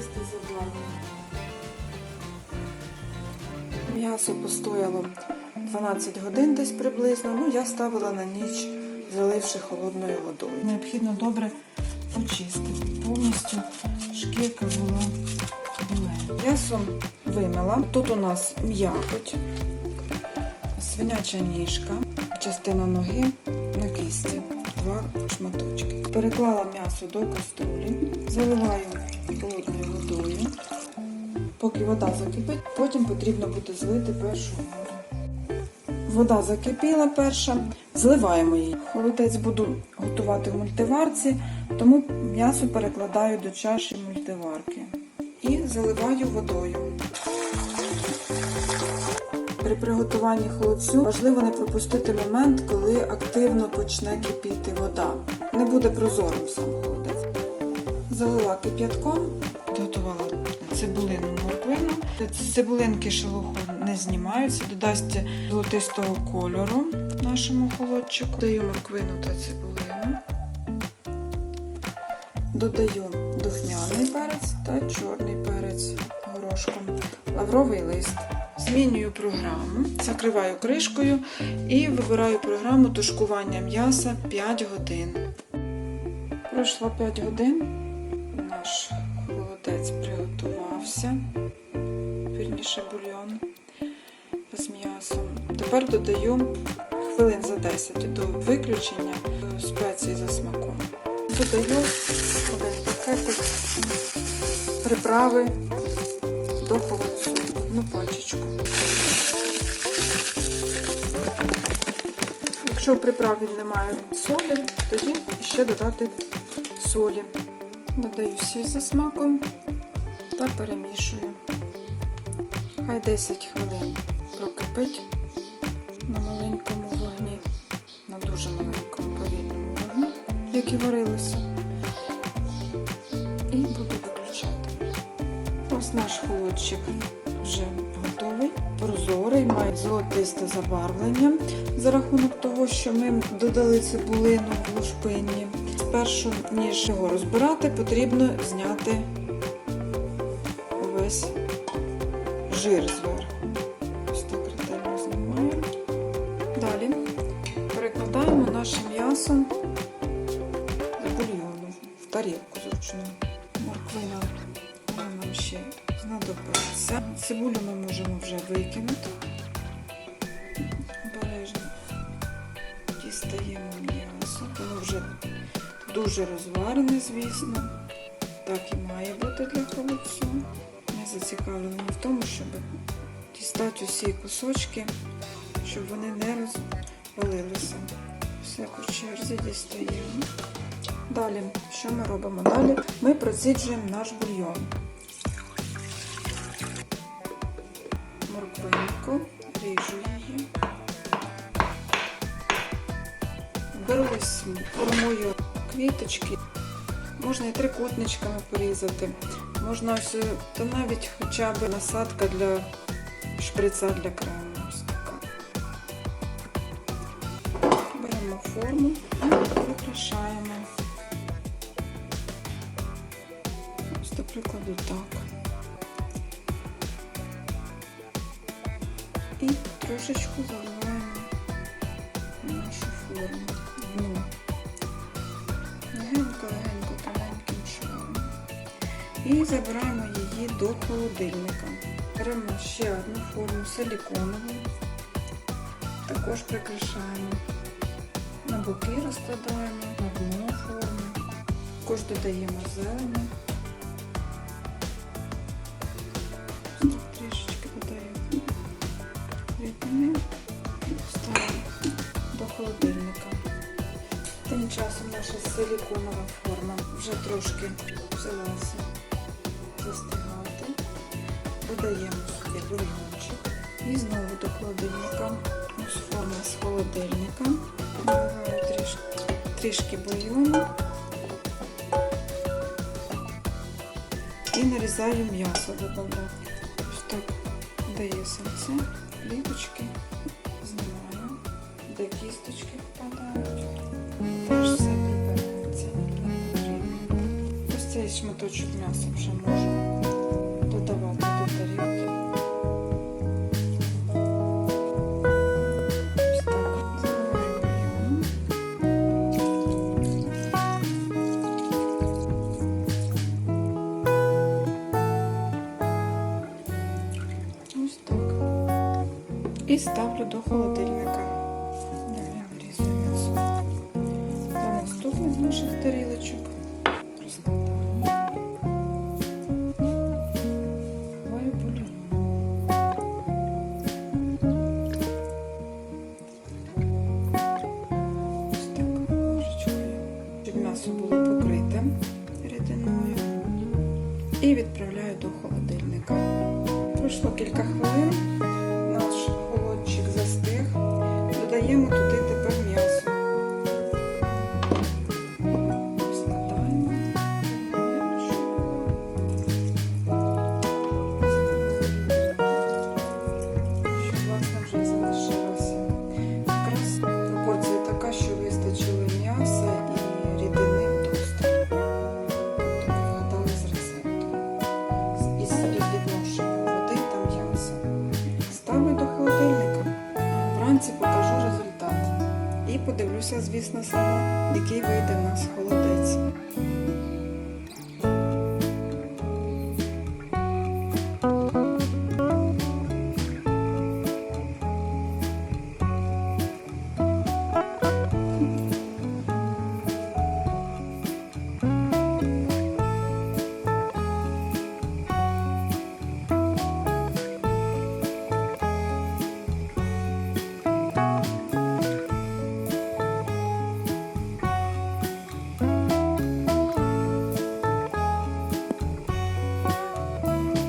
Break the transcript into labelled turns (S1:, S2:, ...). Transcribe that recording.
S1: золотисте забарвлення. М'ясо постояло 12 годин десь приблизно. Ну, я ставила на ніч, заливши холодною водою. Необхідно добре почистити. Повністю шкірка була біле. М'ясо вимила. Тут у нас м'якоть, свиняча ніжка, частина ноги на кисті, два шматочки. Переклала м'ясо до каструлі, заливаю холодною водою. Поки вода закипить, потім потрібно буде злити першу воду. Вода закипіла перша, зливаємо її. Холодець буду готувати в мультиварці, тому м'ясо перекладаю до чаші мультиварки і заливаю водою. При приготуванні холодцю важливо не пропустити момент, коли активно почне кипіти вода. Не буде прозорим сам. Залила кип'ятком, готувала цибулину морквину. Цибулинки шелуху не знімаються, додасться золотистого кольору нашому холодчику. Даю морквину та цибулину. Додаю духмяний перець та чорний перець горошком, лавровий лист. Змінюю програму, закриваю кришкою і вибираю програму тушкування м'яса 5 годин. Пройшло 5 годин. Наш холодець приготувався, вірніше бульйон з м'ясом. Тепер додаю хвилин за 10 до виключення спеції за смаком. Додаю один пакетик приправи до холодцю, одну пачечку. Якщо в приправі немає солі, тоді ще додати солі. Додаю сіль за смаком та перемішую. Хай 10 хвилин прокипить на маленькому вогні, на дуже маленькому повільному вогні, як і варилося. І буду виключати. Ось наш холодчик вже готовий, прозорий, має золотисте забарвлення за рахунок того, що ми додали цибулину в лушпинні. Спершу, ніж його розбирати, потрібно зняти весь жир зверху. Ось так ретельно знімаємо. Далі перекладаємо наше м'ясо з бульйону в тарілку зручну. Морквина нам ще знадобиться. Цибулю ми можемо вже викинути. Дуже розварене, звісно. Так і має бути для холодцю. Ми зацікавлені в тому, щоб дістати усі кусочки, щоб вони не розвалилися. Все по черзі дістаємо. Далі, що ми робимо? Далі ми проціджуємо наш бульйон. Морквинку, ріжу її. Беру формую квіточки. Можна і трикутничками порізати. Можна ось, е, та навіть хоча б насадка для шприца для крему. Беремо форму і прикрашаємо. Ось, до прикладу, так. І трошечку заливаємо І забираємо її до холодильника. Беремо ще одну форму силіконову. Також прикрашаємо. На боки розкладаємо, на дно форми. Також додаємо зелені. Трішечки додаємо рідини. Ставимо до холодильника. Тим часом наша силіконова форма вже трошки взялася застигати. Додаємо сюди бульйончик і знову до холодильника. Ось форма з холодильника. Наливаю трішки, трішки бульйону і нарізаю м'ясо додаю. Ось так дає серце, пліточки, знімаю, де кісточки впадають. Цей шматочок м'яса вже можу додавати до тарілки. Ось так. Так. І ставлю до холодильника. Далі вирізую м'ясо. До наступних наших тарілочок м'ясо було покрите рідиною. І відправляю до холодильника. Пройшло кілька хвилин. Наш холодчик застиг. Додаємо туди Вранці покажу результат. І подивлюся, звісно, сама, який вийде в нас холодець.